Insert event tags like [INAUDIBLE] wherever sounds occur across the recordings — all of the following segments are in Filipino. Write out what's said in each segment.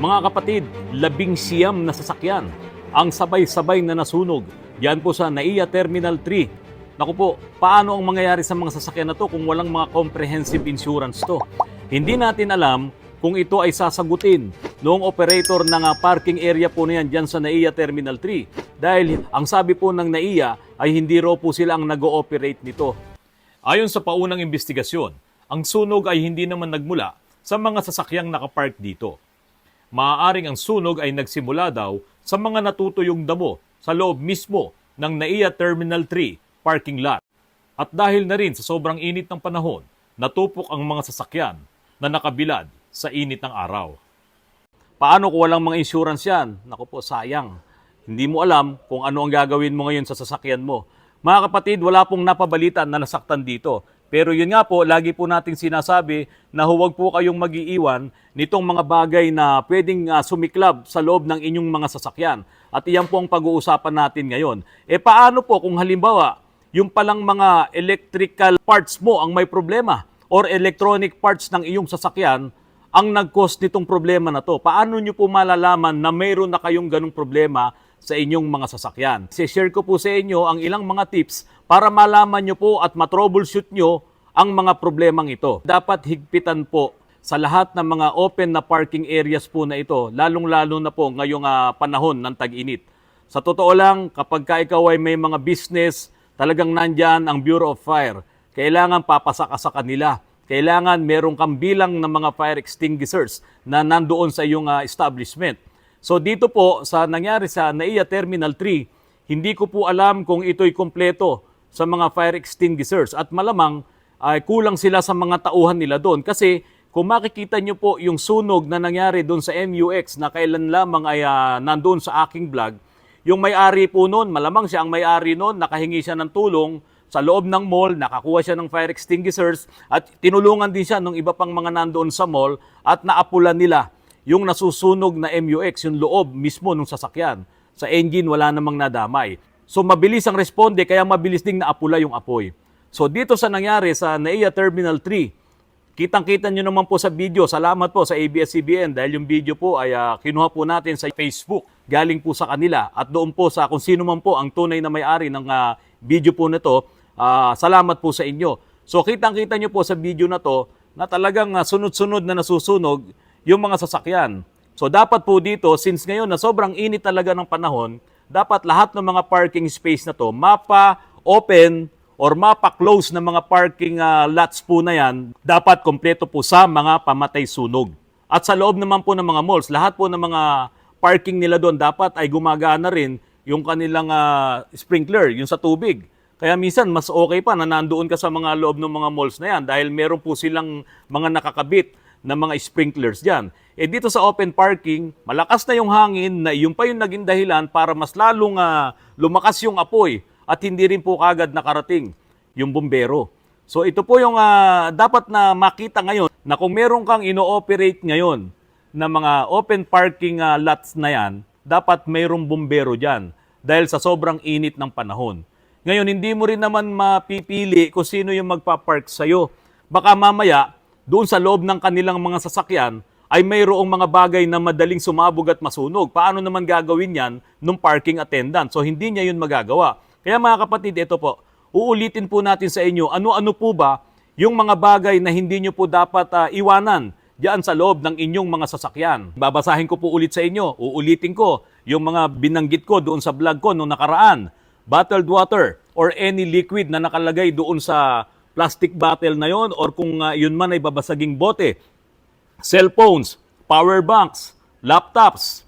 Mga kapatid, labing siyam na sasakyan ang sabay-sabay na nasunog. Yan po sa NAIA Terminal 3. Naku po, paano ang mangyayari sa mga sasakyan na to kung walang mga comprehensive insurance to? Hindi natin alam kung ito ay sasagutin noong operator ng ah, parking area po na yan dyan sa NAIA Terminal 3. Dahil ang sabi po ng NAIA ay hindi raw po sila ang nag-ooperate nito. Ayon sa paunang investigasyon, ang sunog ay hindi naman nagmula sa mga sasakyang nakapark dito. Maaaring ang sunog ay nagsimula daw sa mga natutuyong damo sa loob mismo ng NAIA Terminal 3 parking lot. At dahil na rin sa sobrang init ng panahon, natupok ang mga sasakyan na nakabilad sa init ng araw. Paano kung walang mga insurance yan? Naku po, sayang. Hindi mo alam kung ano ang gagawin mo ngayon sa sasakyan mo. Mga kapatid, wala pong napabalita na nasaktan dito. Pero yun nga po, lagi po nating sinasabi na huwag po kayong mag-iiwan nitong mga bagay na pwedeng ah, sumiklab sa loob ng inyong mga sasakyan. At iyan po ang pag-uusapan natin ngayon. E paano po kung halimbawa, yung palang mga electrical parts mo ang may problema or electronic parts ng iyong sasakyan ang nag-cause nitong problema na to. Paano nyo po malalaman na mayroon na kayong ganong problema sa inyong mga sasakyan? share ko po sa inyo ang ilang mga tips para malaman nyo po at matroubleshoot nyo ang mga problemang ito. Dapat higpitan po sa lahat ng mga open na parking areas po na ito, lalong-lalo na po ngayong ah, panahon ng tag-init. Sa totoo lang, kapag ka ikaw ay may mga business, talagang nandyan ang Bureau of Fire. Kailangan papasaka sa kanila. Kailangan meron kang bilang ng mga fire extinguishers na nandoon sa iyong ah, establishment. So dito po sa nangyari sa NAIA Terminal 3, hindi ko po alam kung ito'y kompleto sa mga fire extinguishers at malamang ay kulang sila sa mga tauhan nila doon. Kasi kung makikita nyo po yung sunog na nangyari doon sa MUX na kailan lamang ay ah, nandoon sa aking vlog, yung may-ari po noon, malamang siya ang may-ari noon, nakahingi siya ng tulong sa loob ng mall, nakakuha siya ng fire extinguishers at tinulungan din siya ng iba pang mga nandoon sa mall at naapulan nila yung nasusunog na MUX, yung loob mismo ng sasakyan. Sa engine, wala namang nadamay. So mabilis ang responde, kaya mabilis ding naapula yung apoy. So dito sa nangyari sa NAIA Terminal 3, kitang-kita nyo naman po sa video. Salamat po sa ABS-CBN dahil yung video po ay ah, kinuha po natin sa Facebook. Galing po sa kanila at doon po sa kung sino man po ang tunay na may-ari ng ah, video po na to, ah, salamat po sa inyo. So kitang-kita nyo po sa video na to na talagang ah, sunod-sunod na nasusunog yung mga sasakyan. So dapat po dito, since ngayon na sobrang init talaga ng panahon, dapat lahat ng mga parking space na to mapa-open or mapa-close na mga parking ah, lots po na yan, dapat kompleto po sa mga pamatay sunog. At sa loob naman po ng mga malls, lahat po ng mga parking nila doon dapat ay gumagana rin yung kanilang ah, sprinkler, yung sa tubig. Kaya minsan mas okay pa na nandoon ka sa mga loob ng mga malls na yan dahil meron po silang mga nakakabit na mga sprinklers dyan. Eh dito sa open parking, malakas na yung hangin na yung pa yung naging dahilan para mas lalong ah, lumakas yung apoy at hindi rin po kagad nakarating yung bumbero. So ito po yung ah, dapat na makita ngayon na kung meron kang ino-operate ngayon na mga open parking ah, lots na yan, dapat mayroong bumbero dyan dahil sa sobrang init ng panahon. Ngayon, hindi mo rin naman mapipili kung sino yung magpapark sa'yo. Baka mamaya, doon sa loob ng kanilang mga sasakyan, ay mayroong mga bagay na madaling sumabog at masunog. Paano naman gagawin yan nung parking attendant? So, hindi niya yun magagawa. Kaya mga kapatid, ito po, uulitin po natin sa inyo, ano-ano po ba yung mga bagay na hindi nyo po dapat ah, iwanan diyan sa loob ng inyong mga sasakyan. Babasahin ko po ulit sa inyo, uulitin ko yung mga binanggit ko doon sa vlog ko noong nakaraan. Bottled water or any liquid na nakalagay doon sa plastic bottle na yon or kung ah, yun man ay babasaging bote. Cellphones, power banks, laptops,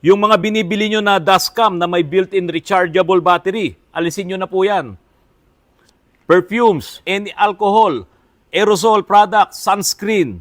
yung mga binibili nyo na dashcam na may built-in rechargeable battery, alisin nyo na po yan. Perfumes, any alcohol, aerosol products, sunscreen,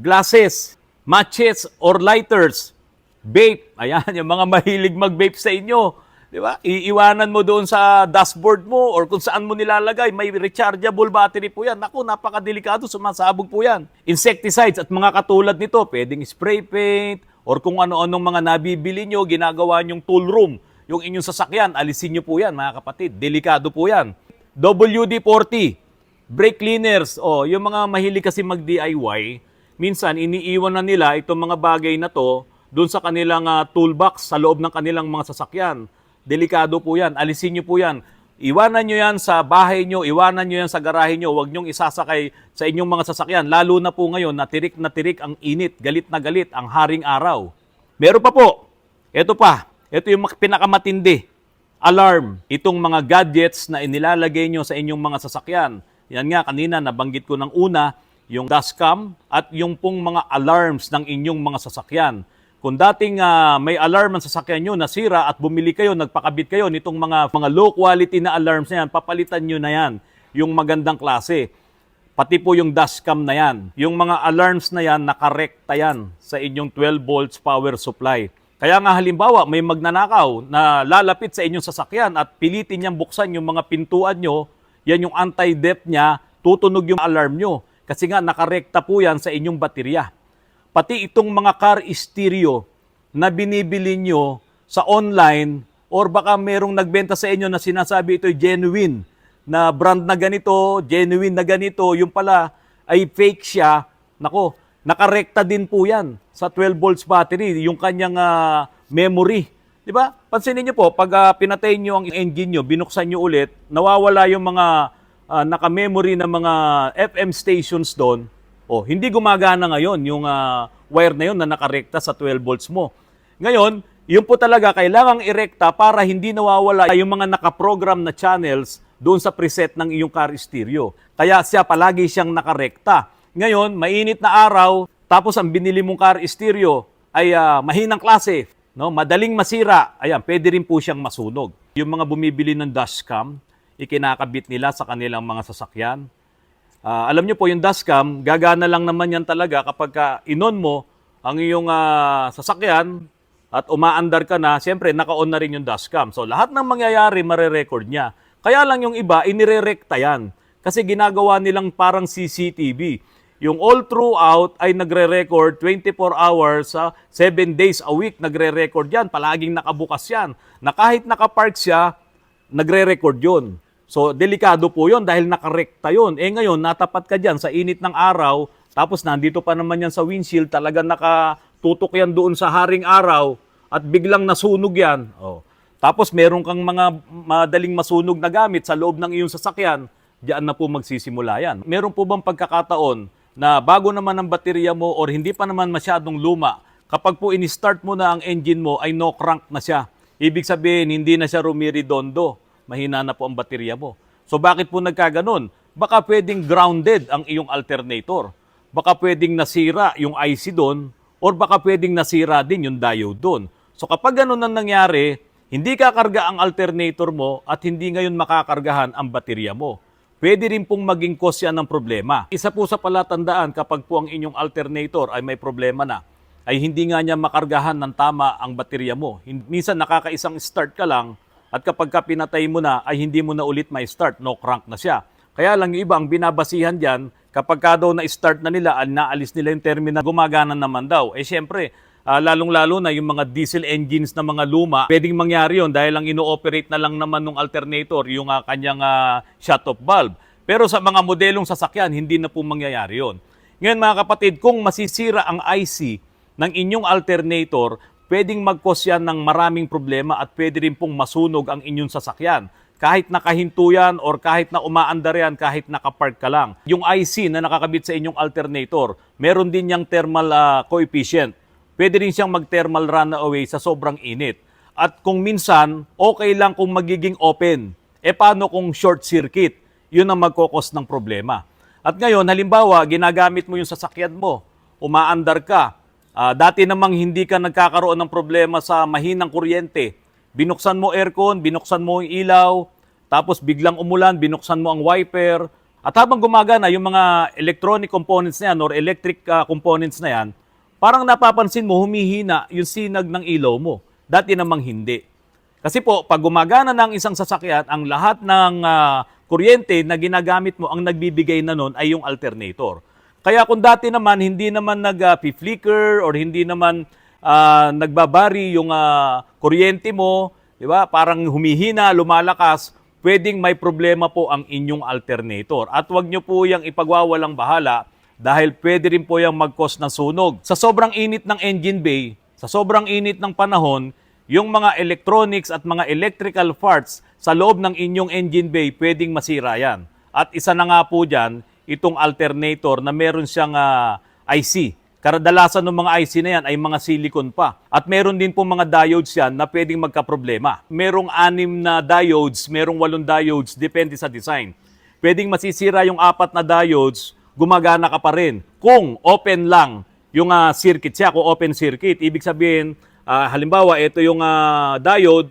glasses, matches or lighters, vape. Ayan, [LAUGHS] yung mga mahilig mag-vape sa inyo. Di ba? Iiwanan mo doon sa dashboard mo or kung saan mo nilalagay. May rechargeable battery po yan. Naku, napakadelikado. Sumasabog po yan. Insecticides at mga katulad nito, pwedeng spray paint or kung ano-anong mga nabibili nyo, ginagawa nyong tool room. Yung inyong sasakyan, alisin nyo po yan, mga kapatid. Delikado po yan. WD-40, brake cleaners, oh, yung mga mahilig kasi mag-DIY, minsan iniiwan na nila itong mga bagay na to doon sa kanilang ah, toolbox sa loob ng kanilang mga sasakyan. Delikado po yan. Alisin nyo po yan. Iwanan nyo yan sa bahay nyo, iwanan nyo yan sa garahe nyo, huwag nyong isasakay sa inyong mga sasakyan. Lalo na po ngayon na tirik na tirik ang init, galit na galit ang haring araw. Meron pa po, ito pa, ito yung pinakamatindi alarm, itong mga gadgets na inilalagay nyo sa inyong mga sasakyan. Yan nga, kanina nabanggit ko ng una, yung dashcam at yung pong mga alarms ng inyong mga sasakyan. Kung dating ah, may alarm ang sasakyan nyo, nasira at bumili kayo, nagpakabit kayo nitong mga, mga low quality na alarms na yan, papalitan nyo na yan, yung magandang klase. Pati po yung dashcam na yan. Yung mga alarms na yan, nakarekta yan sa inyong 12 volts power supply. Kaya nga halimbawa, may magnanakaw na lalapit sa inyong sasakyan at pilitin niyang buksan yung mga pintuan nyo, yan yung anti-depth niya, tutunog yung alarm nyo. Kasi nga nakarekta po yan sa inyong baterya. Pati itong mga car stereo na binibili nyo sa online or baka merong nagbenta sa inyo na sinasabi ito genuine na brand na ganito, genuine na ganito, yung pala ay fake siya. Nako, nakarekta din po yan sa 12 volts battery, yung kanyang ah, memory. Di ba? Pansinin niyo po, pag ah, pinatay niyo ang engine niyo, binuksan niyo ulit, nawawala yung mga ah, naka-memory na mga FM stations doon. Oh, hindi gumagana ngayon yung ah, wire na yun na nakarekta sa 12 volts mo. Ngayon, yun po talaga kailangang irekta para hindi nawawala yung mga nakaprogram na channels doon sa preset ng iyong car stereo. Kaya siya palagi siyang nakarekta. Ngayon, mainit na araw, tapos ang binili mong car stereo ay ah, mahinang klase, no? Madaling masira. Ayan, pwede rin po siyang masunog. Yung mga bumibili ng dashcam, ikinakabit nila sa kanilang mga sasakyan. Ah, alam niyo po yung dashcam, gagana lang naman yan talaga kapag ka inon mo ang iyong ah, sasakyan at umaandar ka na, siyempre naka-on na rin yung dashcam. So lahat ng mangyayari mare-record niya. Kaya lang yung iba, inirerekta yan. Kasi ginagawa nilang parang CCTV. Yung all throughout ay nagre-record 24 hours sa 7 days a week nagre-record yan. Palaging nakabukas yan. Na kahit nakapark siya, nagre-record yun. So, delikado po yon dahil nakarekta yon. Eh ngayon, natapat ka dyan sa init ng araw, tapos nandito pa naman yan sa windshield, talaga nakatutok yan doon sa haring araw, at biglang nasunog yan. Oh. Tapos meron kang mga madaling masunog na gamit sa loob ng iyong sasakyan, diyan na po magsisimula yan. Meron po bang pagkakataon na bago naman ang baterya mo or hindi pa naman masyadong luma, kapag po in-start mo na ang engine mo ay no crank na siya. Ibig sabihin, hindi na siya rumiridondo. Mahina na po ang baterya mo. So bakit po nagkaganon? Baka pwedeng grounded ang iyong alternator. Baka pwedeng nasira yung IC doon or baka pwedeng nasira din yung diode doon. So kapag ganun ang nangyari, hindi kakarga ang alternator mo at hindi ngayon makakargahan ang baterya mo. Pwede rin pong maging cause yan ng problema. Isa po sa palatandaan kapag po ang inyong alternator ay may problema na, ay hindi nga niya makargahan ng tama ang baterya mo. Minsan nakakaisang start ka lang at kapag ka pinatay mo na ay hindi mo na ulit may start, no crank na siya. Kaya lang yung iba ang binabasihan diyan kapag ka daw na-start na nila, at naalis nila yung terminal, gumagana naman daw. Eh syempre, ah, lalong-lalo na yung mga diesel engines na mga luma, pwedeng mangyari yon dahil lang ino-operate na lang naman ng alternator yung ah, kanyang ah, shut-off valve. Pero sa mga modelong sasakyan, hindi na po mangyayari yon. Ngayon mga kapatid, kung masisira ang IC ng inyong alternator, pwedeng mag-cause yan ng maraming problema at pwede rin pong masunog ang inyong sasakyan. Kahit nakahinto yan or kahit na umaandar yan, kahit nakapark ka lang. Yung IC na nakakabit sa inyong alternator, meron din yung thermal ah, coefficient. Pwede rin siyang mag-thermal runaway sa sobrang init. At kung minsan, okay lang kung magiging open. E paano kung short circuit? Yun ang magkokos ng problema. At ngayon, halimbawa, ginagamit mo yung sasakyan mo, umaandar ka, Ah, dati namang hindi ka nagkakaroon ng problema sa mahinang kuryente. Binuksan mo aircon, binuksan mo yung ilaw, tapos biglang umulan, binuksan mo ang wiper. At habang gumagana yung mga electronic components na yan or electric ah, components na yan, parang napapansin mo humihina yung sinag ng ilaw mo. Dati namang hindi. Kasi po, pag gumagana ng isang sasakyan, ang lahat ng ah, kuryente na ginagamit mo, ang nagbibigay na nun ay yung alternator. Kaya kung dati naman hindi naman nag-flicker or hindi naman ah, nagbabari yung ah, kuryente mo, di ba? Parang humihina, lumalakas, pwedeng may problema po ang inyong alternator. At wag nyo po yung ipagwawalang bahala dahil pwede rin po yung mag-cause ng sunog. Sa sobrang init ng engine bay, sa sobrang init ng panahon, yung mga electronics at mga electrical parts sa loob ng inyong engine bay pwedeng masira yan. At isa na nga po dyan, itong alternator na meron siyang ah, IC. Karadalasan ng mga IC na yan ay mga silicon pa. At meron din po mga diodes yan na pwedeng magkaproblema. Merong anim na diodes, merong walong diodes, depende sa design. Pwedeng masisira yung apat na diodes, gumagana ka pa rin. Kung open lang yung ah, circuit siya, kung open circuit, ibig sabihin, ah, halimbawa, ito yung ah, diode,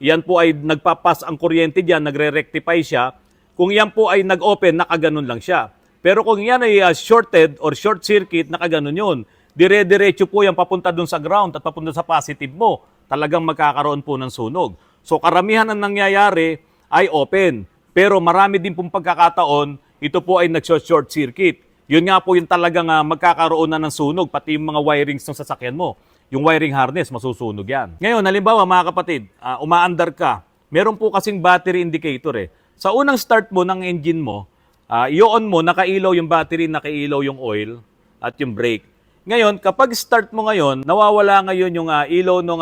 yan po ay nagpapas ang kuryente diyan, nagre-rectify siya. Kung yan po ay nag-open, nakaganon lang siya. Pero kung yan ay ah, shorted or short circuit, nakaganon yun. Dire-diretso po yan papunta dun sa ground at papunta sa positive mo. Talagang magkakaroon po ng sunog. So karamihan ng nangyayari ay open. Pero marami din pong pagkakataon, ito po ay nag-short circuit. Yun nga po yung talagang ah, magkakaroon na ng sunog, pati yung mga wirings ng sasakyan mo. Yung wiring harness, masusunog yan. Ngayon, halimbawa mga kapatid, ah, umaandar ka, meron po kasing battery indicator eh. Sa unang start mo ng engine mo, Ah, i-on mo, nakailaw yung battery, nakailaw yung oil at yung brake. Ngayon, kapag start mo ngayon, nawawala ngayon yung ah, ilaw ng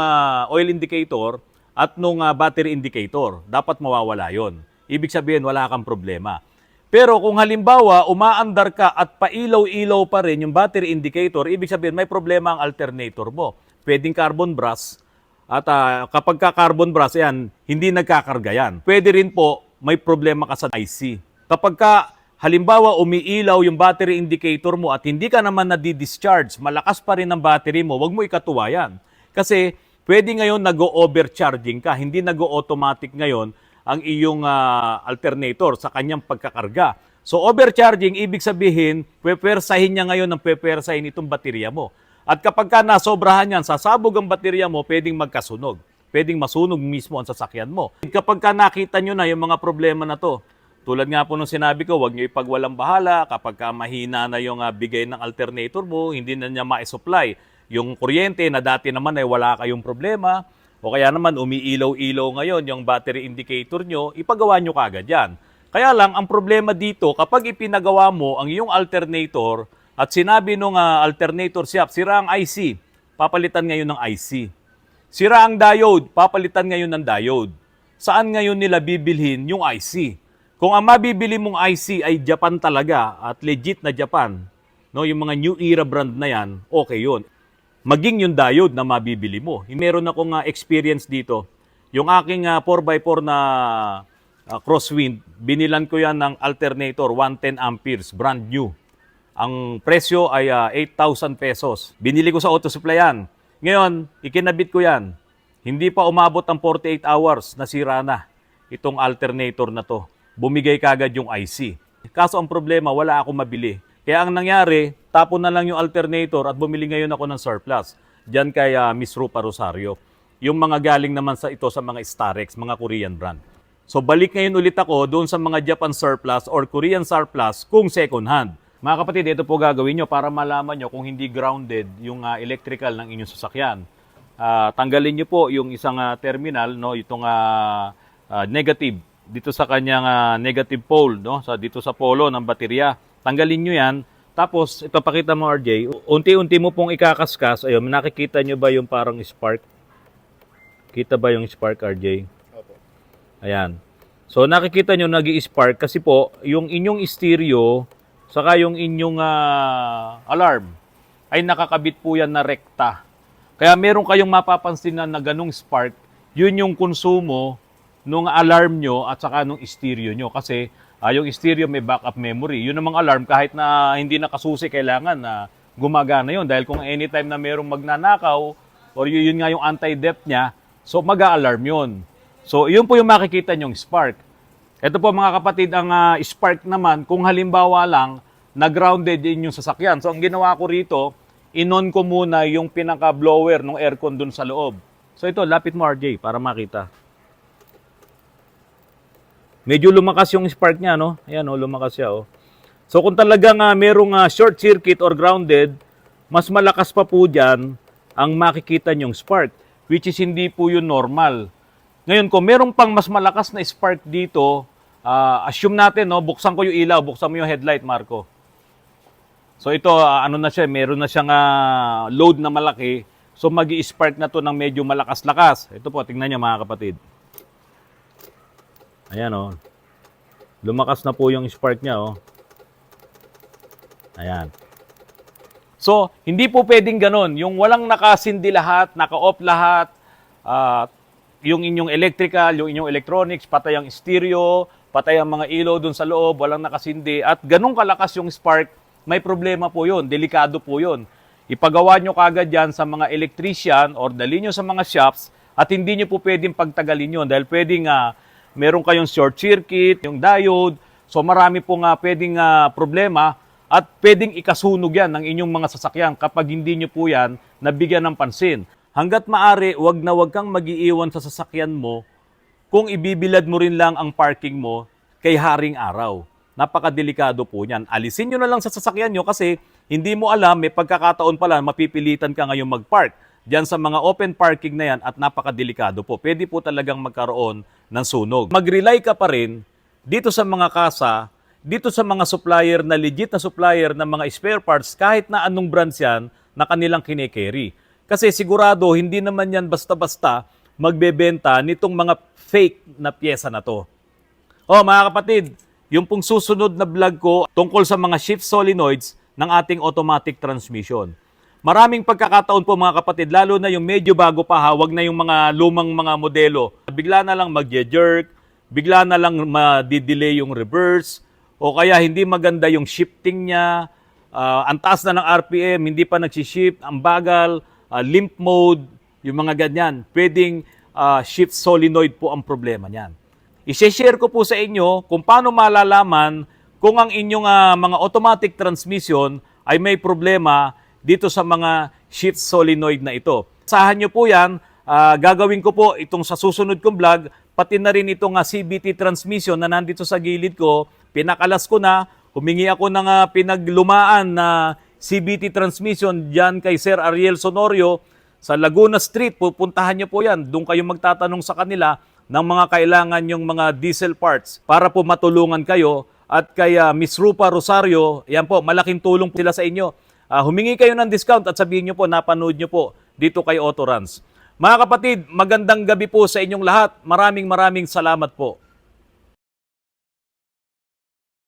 oil indicator at nung ah, battery indicator. Dapat mawawala yon. Ibig sabihin, wala kang problema. Pero kung halimbawa, umaandar ka at pailaw-ilaw pa rin yung battery indicator, ibig sabihin, may problema ang alternator mo. Pwedeng carbon brass, at ah, kapag ka carbon brass, yan, hindi nagkakarga yan. Pwede rin po, may problema ka sa IC. Kapag ka, halimbawa, umiilaw yung battery indicator mo at hindi ka naman nadi-discharge, malakas pa rin ang battery mo, wag mo ikatuwa yan. Kasi, pwede ngayon nag-overcharging ka, hindi nag-automatic ngayon ang iyong ah, alternator sa kanyang pagkakarga. So, overcharging, ibig sabihin, pwepersahin niya ngayon ng pwepersahin itong baterya mo. At kapag ka nasobrahan yan, sasabog ang baterya mo, pwedeng magkasunog. Pwedeng masunog mismo ang sasakyan mo. Kapag ka nakita nyo na yung mga problema na to, tulad nga po nung sinabi ko, huwag nyo ipagwalang bahala kapag ka mahina na yung ah, bigay ng alternator mo, hindi na niya ma-supply. Yung kuryente na dati naman ay wala kayong problema, o kaya naman umiilaw-ilaw ngayon yung battery indicator nyo, ipagawa nyo kagad yan. Kaya lang, ang problema dito, kapag ipinagawa mo ang iyong alternator at sinabi nung ah, alternator shop, sira ang IC, papalitan ngayon ng IC. Sira ang diode, papalitan ngayon ng diode. Saan ngayon nila bibilhin yung IC? Kung ang mabibili mong IC ay Japan talaga at legit na Japan, no, yung mga new era brand na yan, okay yun. Maging yung diode na mabibili mo. Meron akong ah, experience dito. Yung aking ah, 4x4 na ah, crosswind, binilan ko yan ng alternator, 110 amperes, brand new. Ang presyo ay ah, 8,000 pesos. Binili ko sa auto supply yan. Ngayon, ikinabit ko yan. Hindi pa umabot ang 48 hours, nasira na itong alternator na to. Bumigay kagad yung IC. Kaso ang problema, wala akong mabili. Kaya ang nangyari, tapon na lang yung alternator at bumili ngayon ako ng surplus. Diyan kay ah, Miss Rupa Rosario. Yung mga galing naman sa ito sa mga Starex, mga Korean brand. So balik ngayon ulit ako doon sa mga Japan surplus or Korean surplus kung second hand. Mga kapatid, ito po gagawin nyo para malaman nyo kung hindi grounded yung ah, electrical ng inyong sasakyan. Ah, tanggalin nyo po yung isang ah, terminal, no, itong ah, ah, negative dito sa kanyang ah, negative pole, no, sa dito sa polo ng baterya. Tanggalin nyo yan. Tapos, ito pakita mo RJ, unti-unti mo pong ikakaskas. Ayun, nakikita nyo ba yung parang spark? Kita ba yung spark RJ? Ayan. So nakikita nyo nag spark kasi po yung inyong stereo saka yung inyong ah, alarm ay nakakabit po yan na rekta. Kaya meron kayong mapapansin na, na ganong spark, yun yung konsumo nung alarm nyo at saka nung stereo nyo. Kasi ah, yung stereo may backup memory. Yun namang alarm kahit na hindi nakasusi kailangan na gumagana yun. Dahil kung anytime na merong magnanakaw or yun, yun nga yung anti-depth niya, so mag-a-alarm yun. So, yun po yung makikita nyong spark. Ito po mga kapatid, ang ah, spark naman, kung halimbawa lang, na-grounded din yung sasakyan. So, ang ginawa ko rito, inon ko muna yung pinaka-blower ng aircon dun sa loob. So, ito, lapit mo RJ para makita. Medyo lumakas yung spark niya, no? Ayan, oh, lumakas siya, oh. So, kung talagang ah, merong ah, short circuit or grounded, mas malakas pa po dyan ang makikita nyong spark, which is hindi po yun normal. Ngayon, kung merong pang mas malakas na spark dito, ah, assume natin, no, buksan ko yung ilaw, buksan mo yung headlight, Marco. So ito, ah, ano na siya, meron na siyang ah, load na malaki. So mag spark na to ng medyo malakas-lakas. Ito po, tingnan niyo mga kapatid. Ayan oh. Lumakas na po yung spark niya oh. Ayan. So, hindi po pwedeng ganun. Yung walang nakasindi lahat, naka-off lahat, ah, yung inyong electrical, yung inyong electronics, patay ang stereo, patay ang mga ilaw dun sa loob, walang nakasindi, at ganun kalakas yung spark, may problema po yun, delikado po yun. Ipagawa nyo kagad yan sa mga electrician or dali nyo sa mga shops at hindi nyo po pwedeng pagtagalin yun dahil pwedeng nga meron kayong short circuit, yung diode, so marami po nga pwedeng ah, problema at pwedeng ikasunog yan ng inyong mga sasakyan kapag hindi nyo po yan nabigyan ng pansin. Hanggat maari, wag na wag kang magiiwan sa sasakyan mo kung ibibilad mo rin lang ang parking mo kay haring araw. Napakadelikado po niyan. Alisin nyo na lang sa sasakyan nyo kasi hindi mo alam, may pagkakataon pala, mapipilitan ka ngayon mag-park. Diyan sa mga open parking na yan at napakadelikado po. Pwede po talagang magkaroon ng sunog. Mag-rely ka pa rin dito sa mga kasa, dito sa mga supplier na legit na supplier ng mga spare parts kahit na anong brands yan na kanilang kinikerry. Kasi sigurado hindi naman yan basta-basta magbebenta nitong mga fake na pyesa na to. Oh, mga kapatid, yung pong susunod na vlog ko tungkol sa mga shift solenoids ng ating automatic transmission. Maraming pagkakataon po mga kapatid, lalo na yung medyo bago pa hawag na yung mga lumang mga modelo. Bigla na lang mag-jerk, bigla na lang ma-delay yung reverse, o kaya hindi maganda yung shifting niya, ah, ang taas na ng RPM, hindi pa nagsishift, ang bagal, ah, limp mode, yung mga ganyan. Pwedeng ah, shift solenoid po ang problema niyan. I-share ko po sa inyo kung paano malalaman kung ang inyong ah, mga automatic transmission ay may problema dito sa mga shift solenoid na ito. Sahan nyo po yan, ah, gagawin ko po itong sa susunod kong vlog, pati na rin itong ah, CBT transmission na nandito sa gilid ko, pinakalas ko na, humingi ako ng ah, pinaglumaan na CBT transmission dyan kay Sir Ariel Sonorio sa Laguna Street. Pupuntahan nyo po yan. Doon kayo magtatanong sa kanila ng mga kailangan yung mga diesel parts para po matulungan kayo. At kay ah, Miss Rupa Rosario, yan po, malaking tulong po sila sa inyo. Ah, humingi kayo ng discount at sabihin nyo po, napanood nyo po dito kay Autoruns. Mga kapatid, magandang gabi po sa inyong lahat. Maraming maraming salamat po.